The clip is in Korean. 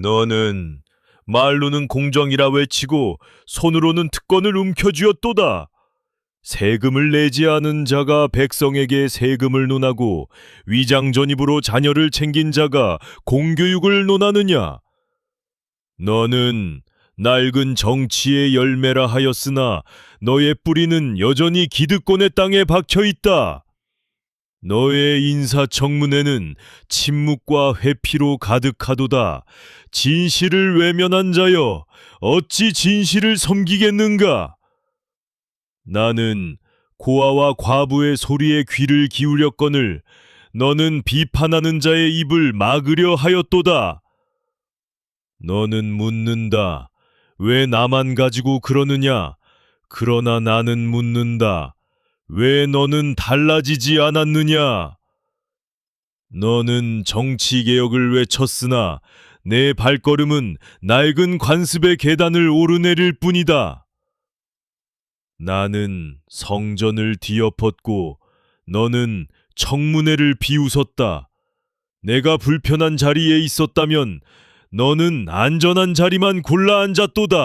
너는 말로는 공정이라 외치고 손으로는 특권을 움켜쥐었도다. 세금을 내지 않은 자가 백성에게 세금을 논하고 위장 전입으로 자녀를 챙긴 자가 공교육을 논하느냐? 너는 낡은 정치의 열매라 하였으나 너의 뿌리는 여전히 기득권의 땅에 박혀 있다. 너의 인사청문회는 침묵과 회피로 가득하도다. 진실을 외면한 자여, 어찌 진실을 섬기겠는가? 나는 고아와 과부의 소리에 귀를 기울였거늘 너는 비판하는 자의 입을 막으려 하였도다. 너는 묻는다. 왜 나만 가지고 그러느냐? 그러나 나는 묻는다. 왜 너는 달라지지 않았느냐? 너는 정치개혁을 외쳤으나 내 발걸음은 낡은 관습의 계단을 오르내릴 뿐이다. 나는 성전을 뒤엎었고 너는 청문회를 비웃었다. 내가 불편한 자리에 있었다면 너는 안전한 자리만 골라 앉았도다.